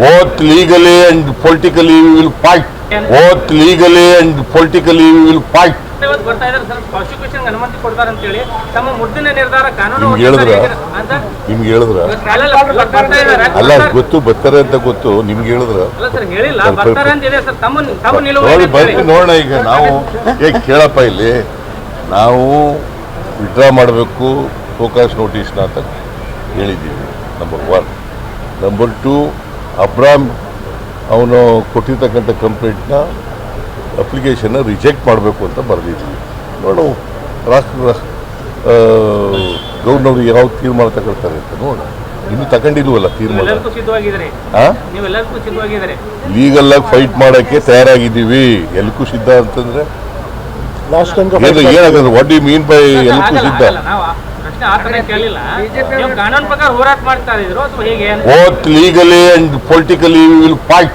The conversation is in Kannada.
both legally and politically we will fight. Both legally and politically we will fight. ಇವತ್ತು ಬರ್ತಾ ಇದ್ದಾರೆ ಸರ್ ಪ್ರಾಸಿಕ್ಯೂಷನ್ ಅನುಮತಿ ಕೊಡ್ತಾರೆ ಅಂತೇಳಿ. ತಮ್ಮ ಮುದ್ದಿನ ನಿರ್ಧಾರ ಕಾನೂನು ನಿಮ್ಗೆ ಹೇಳಿದ್ರ? ಅಂತ ನಿಮ್ಗೆ ಹೇಳಿದ್ರ? ಅಲ್ಲ, ಗೊತ್ತು ಬರ್ತಾರೆ ಅಂತ ಗೊತ್ತು. ನಿಮ್ಗೆ ಹೇಳಿದ್ರ? ಅಲ್ಲ ಸರ್ ಹೇಳಿಲ್ಲ. ಸ್ವಲ್ಪ- ಬರ್ತಾರೆ ಅಂತ ಇದೆ ಸರ್. ತಮ್ಮ ತಮ್ಮ ನಿಲುವು ನೋಡಿ ಏನಂತ ಬರ್ತೀನಿ ನೋಡೋಣ ಈಗ. ನಾವು ಏ ಕೇಳಪ್ಪ ಇಲ್ಲಿ. ನಾವು ವಿಡ್ರಾ ಮಾಡಬೇಕು ಫೋಕಸ್ ನೋಟಿಸ್ನ ಅಂತ ಹೇಳಿದ್ದೀವಿ ನಂಬರ್ ಒನ್ ನಂಬರ್ ಟು ಅಬ್ರಾಮ್ ಅವನು ಕೊಟ್ಟಿರ್ತಕ್ಕಂಥ ಕಂಪ್ಲೇಂಟ್ನ ಅಪ್ಲಿಕೇಶನ್ನ ರಿಜೆಕ್ಟ್ ಮಾಡಬೇಕು ಅಂತ ಬರೆದಿದ್ವಿ. ನೋಡು ರಾಷ್ಟ್ರ ಗೌರ್ನವರು ಯಾವ ತೀರ್ಮಾನ ತಗೊಳ್ತಾರೆ ಅಂತ ನೋಡೋಣ ಇನ್ನು ತಗೊಂಡಿಲ್ವಲ್ಲ ತೀರ್ಮಾನ? ಲೀಗಲ್ ಆಗಿ ಫೈಟ್ ಮಾಡೋಕ್ಕೆ ತಯಾರಾಗಿದ್ದೀವಿ. ಎಲ್ಕು ಸಿದ್ಧ ಅಂತಂದ್ರೆ? ಏನಾಗ್ತದೆ ವಾಟ್ ಯು ಮೀನ್ ಬೈ ಎಲ್ಕು ಆಗಲ್ಲ, ಸಿದ್ಧ? ಆಗಲ್ಲ. ನಾವು ಹೊತ್ ಲೀಗಲಿ ಅಂಡ್ ಪೊಲಿಟಿಕಲಿ ಕೇಳಿಲ್ಲ